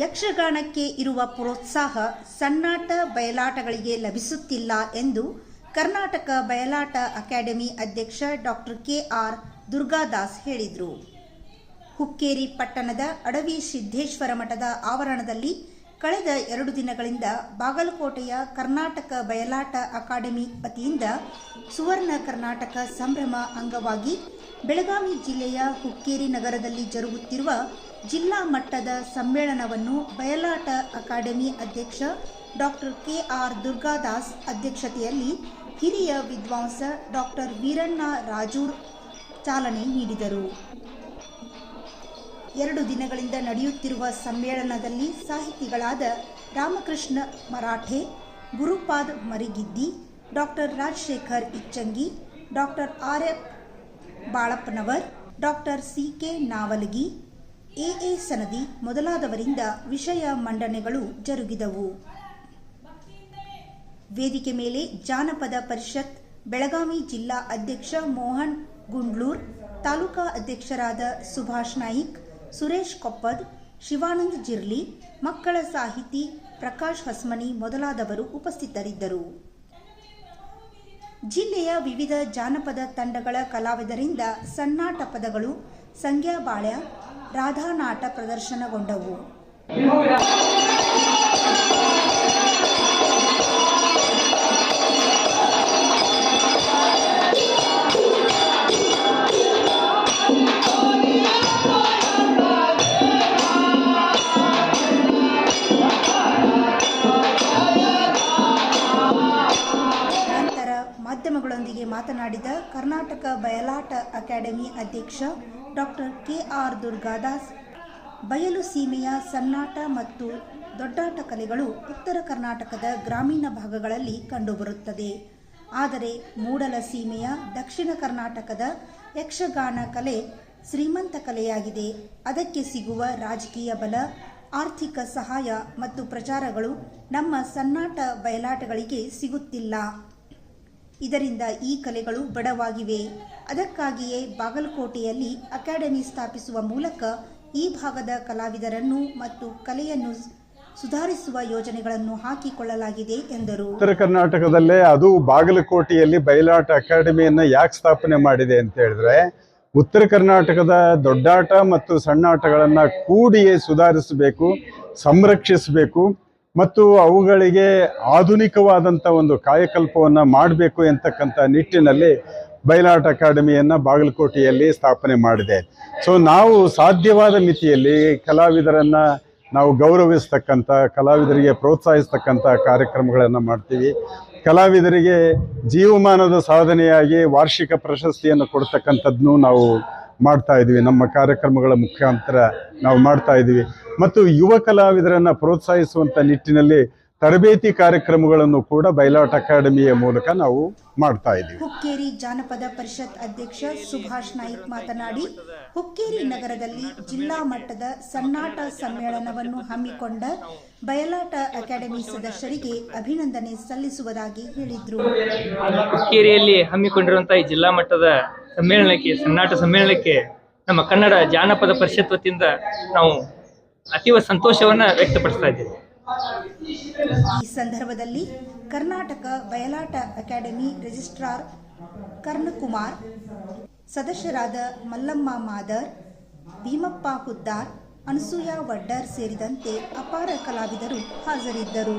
ಯಕ್ಷಗಾನಕ್ಕೆ ಇರುವ ಪ್ರೋತ್ಸಾಹ ಸಣ್ಣಾಟ ಬಯಲಾಟಗಳಿಗೆ ಲಭಿಸುತ್ತಿಲ್ಲ ಎಂದು ಕರ್ನಾಟಕ ಬಯಲಾಟ ಅಕಾಡೆಮಿ ಅಧ್ಯಕ್ಷ ಡಾಕ್ಟರ್ ಕೆ ಆರ್ ದುರ್ಗಾದಾಸ್ ಹೇಳಿದರು. ಹುಕ್ಕೇರಿ ಪಟ್ಟಣದ ಅಡವಿ ಸಿದ್ದೇಶ್ವರ ಮಠದ ಆವರಣದಲ್ಲಿ ಕಳೆದ ಎರಡು ದಿನಗಳಿಂದ ಬಾಗಲಕೋಟೆಯ ಕರ್ನಾಟಕ ಬಯಲಾಟ ಅಕಾಡೆಮಿ ವತಿಯಿಂದ ಸುವರ್ಣ ಕರ್ನಾಟಕ ಸಂಭ್ರಮ ಅಂಗವಾಗಿ ಬೆಳಗಾವಿ ಜಿಲ್ಲೆಯ ಹುಕ್ಕೇರಿ ನಗರದಲ್ಲಿ ಜರುಗುತ್ತಿರುವ ಜಿಲ್ಲಾ ಮಟ್ಟದ ಸಮ್ಮೇಳನವನ್ನು ಬಯಲಾಟ ಅಕಾಡೆಮಿ ಅಧ್ಯಕ್ಷ ಡಾಕ್ಟರ್ ಕೆ ಆರ್ ದುರ್ಗಾದಾಸ್ ಅಧ್ಯಕ್ಷತೆಯಲ್ಲಿ ಹಿರಿಯ ವಿದ್ವಾಂಸ ಡಾಕ್ಟರ್ ವೀರಣ್ಣ ರಾಜೂರ್ ಚಾಲನೆ ನೀಡಿದರು. ಎರಡು ದಿನಗಳಿಂದ ನಡೆಯುತ್ತಿರುವ ಸಮ್ಮೇಳನದಲ್ಲಿ ಸಾಹಿತಿಗಳಾದ Ramakrishna Marathe, Gurupad Marigiddi doctor Rajashekar Ichchangi doctor R. F. Balappanavar, doctor C K Navalagi, AA Sanadi ಮೊದಲಾದವರಿಂದ ವಿಷಯ ಮಂಡನೆಗಳು ಜರುಗಿದವು. ವೇದಿಕೆ ಮೇಲೆ ಜಾನಪದ ಪರಿಷತ್, ಬೆಳಗಾವಿ ಜಿಲ್ಲಾ ಅಧ್ಯಕ್ಷ ಮೋಹನ್ ಗುಂಡ್ಲೂರ್, ತಾಲೂಕಾ ಅಧ್ಯಕ್ಷರಾದ ಸುಭಾಷ್ ನಾಯಿಕ್, ಸುರೇಶ್ ಕೊಪ್ಪದ್, ಶಿವಾನಂದ್ ಜಿರ್ಲಿ, ಮಕ್ಕಳ ಸಾಹಿತಿ ಪ್ರಕಾಶ್ ಹಸ್ಮನಿ ಮೊದಲಾದವರು ಉಪಸ್ಥಿತರಿದ್ದರು. ಜಿಲ್ಲೆಯ ವಿವಿಧ ಜಾನಪದ ತಂಡಗಳ ಕಲಾವಿದರಿಂದ ಸಣ್ಣಾಟ ಪದಗಳು ಸಂಗ್ಯಾಬಾಳ್ಯ ರಾಧಾನಾಟ ಪ್ರದರ್ಶನಗೊಂಡವು. ಮಾಧ್ಯಮಗಳೊಂದಿಗೆ ಮಾತನಾಡಿದ ಕರ್ನಾಟಕ ಬಯಲಾಟ ಅಕಾಡೆಮಿ ಅಧ್ಯಕ್ಷ ಡಾಕ್ಟರ್ ಕೆ ಆರ್ ದುರ್ಗಾದಾಸ್, ಬಯಲು ಸೀಮೆಯ ಸಣ್ಣಾಟ ಮತ್ತು ದೊಡ್ಡಾಟ ಕಲೆಗಳು ಉತ್ತರ ಕರ್ನಾಟಕದ ಗ್ರಾಮೀಣ ಭಾಗಗಳಲ್ಲಿ ಕಂಡುಬರುತ್ತದೆ. ಆದರೆ ಮೂಡಲ ಸೀಮೆಯ ದಕ್ಷಿಣ ಕರ್ನಾಟಕದ ಯಕ್ಷಗಾನ ಕಲೆ ಶ್ರೀಮಂತ ಕಲೆಯಾಗಿದೆ. ಅದಕ್ಕೆ ಸಿಗುವ ರಾಜಕೀಯ ಬಲ, ಆರ್ಥಿಕ ಸಹಾಯ ಮತ್ತು ಪ್ರಚಾರಗಳು ನಮ್ಮ ಸಣ್ಣಾಟ ಬಯಲಾಟಗಳಿಗೆ ಸಿಗುತ್ತಿಲ್ಲ. ಇದರಿಂದ ಈ ಕಲೆಗಳು ಬಡವಾಗಿವೆ. ಅದಕ್ಕಾಗಿಯೇ ಬಾಗಲಕೋಟೆಯಲ್ಲಿ ಅಕಾಡೆಮಿ ಸ್ಥಾಪಿಸುವ ಮೂಲಕ ಈ ಭಾಗದ ಕಲಾವಿದರನ್ನು ಮತ್ತು ಕಲೆಯನ್ನು ಸುಧಾರಿಸುವ ಯೋಜನೆಗಳನ್ನು ಹಾಕಿಕೊಳ್ಳಲಾಗಿದೆ ಎಂದರು. ಉತ್ತರ ಕರ್ನಾಟಕದಲ್ಲೇ ಅದು ಬಾಗಲಕೋಟೆಯಲ್ಲಿ ಬಯಲಾಟ ಅಕಾಡೆಮಿಯನ್ನು ಯಾಕೆ ಸ್ಥಾಪನೆ ಮಾಡಿದೆ ಅಂತ ಹೇಳಿದ್ರೆ, ಉತ್ತರ ಕರ್ನಾಟಕದ ದೊಡ್ಡಾಟ ಮತ್ತು ಸಣ್ಣಾಟಗಳನ್ನು ಕೂಡಿಯೇ ಸುಧಾರಿಸಬೇಕು, ಸಂರಕ್ಷಿಸಬೇಕು ಮತ್ತು ಅವುಗಳಿಗೆ ಆಧುನಿಕವಾದಂಥ ಒಂದು ಕಾಯಕಲ್ಪವನ್ನು ಮಾಡಬೇಕು ಎಂತಕ್ಕಂಥ ನಿಟ್ಟಿನಲ್ಲಿ ಬಯಲಾಟ ಅಕಾಡೆಮಿಯನ್ನು ಬಾಗಲಕೋಟೆಯಲ್ಲಿ ಸ್ಥಾಪನೆ ಮಾಡಿದೆ. ಸೊ ನಾವು ಸಾಧ್ಯವಾದ ಮಿತಿಯಲ್ಲಿ ಕಲಾವಿದರನ್ನು ನಾವು ಗೌರವಿಸ್ತಕ್ಕಂಥ ಕಲಾವಿದರಿಗೆ ಪ್ರೋತ್ಸಾಹಿಸ್ತಕ್ಕಂಥ ಕಾರ್ಯಕ್ರಮಗಳನ್ನು ಮಾಡ್ತೀವಿ. ಕಲಾವಿದರಿಗೆ ಜೀವಮಾನದ ಸಾಧನೆಯಾಗಿ ವಾರ್ಷಿಕ ಪ್ರಶಸ್ತಿಯನ್ನು ಕೊಡ್ತಕ್ಕಂಥದ್ದನ್ನು ನಾವು ಮಾಡ್ತಾ ಇದ್ದೀವಿ. ನಮ್ಮ ಕಾರ್ಯಕ್ರಮಗಳ ಮುಖಾಂತರ ನಾವು ಮಾಡ್ತಾ ಇದ್ದೀವಿ. ಮತ್ತು ಯುವ ಕಲಾವಿದರನ್ನು ಪ್ರೋತ್ಸಾಹಿಸುವಂಥ ನಿಟ್ಟಿನಲ್ಲಿ ತರಬೇತಿ ಕಾರ್ಯಕ್ರಮಗಳನ್ನು ಕೂಡ ಬಯಲಾಟ ಅಕಾಡೆಮಿಯ ಮೂಲಕ ನಾವು ಮಾಡ್ತಾ ಇದ್ದೀವಿ. ಹುಕ್ಕೇರಿ ಜಾನಪದ ಪರಿಷತ್ ಅಧ್ಯಕ್ಷ ಸುಭಾಷ್ ನಾಯ್ಕ್ ಮಾತನಾಡಿ ಹುಕ್ಕೇರಿ ನಗರದಲ್ಲಿ ಜಿಲ್ಲಾ ಮಟ್ಟದ ಸಣ್ಣಾಟ ಸಮ್ಮೇಳನವನ್ನು ಹಮ್ಮಿಕೊಂಡ ಬಯಲಾಟ ಅಕಾಡೆಮಿ ಸದಸ್ಯರಿಗೆ ಅಭಿನಂದನೆ ಸಲ್ಲಿಸುವುದಾಗಿ ಹೇಳಿದ್ರು. ಹುಕ್ಕೇರಿಯಲ್ಲಿ ಹಮ್ಮಿಕೊಂಡಿರುವಂತಹ ಈ ಜಿಲ್ಲಾ ಮಟ್ಟದ ಸಮ್ಮೇಳನಕ್ಕೆ ಸನ್ನಾಟ ಸಮ್ಮೇಳನಕ್ಕೆ ನಮ್ಮ ಕನ್ನಡ ಜಾನಪದ ಪರಿಷತ್ ವತಿಯಿಂದ ನಾವು ಅತೀವ ಸಂತೋಷವನ್ನ ವ್ಯಕ್ತಪಡಿಸ್ತಾ ಇದ್ದೇವೆ. ಈ ಸಂದರ್ಭದಲ್ಲಿ ಕರ್ನಾಟಕ ಬಯಲಾಟ ಅಕಾಡೆಮಿ ರಿಜಿಸ್ಟ್ರಾರ್ ಕರ್ಣಕುಮಾರ್, ಸದಸ್ಯರಾದ ಮಲ್ಲಮ್ಮ ಮಾದರ್, ಭೀಮಪ್ಪ ಹುದ್ದಾರ್, ಅನಸೂಯ ವಡ್ಡರ್ ಸೇರಿದಂತೆ ಅಪಾರ ಕಲಾವಿದರು ಹಾಜರಿದ್ದರು.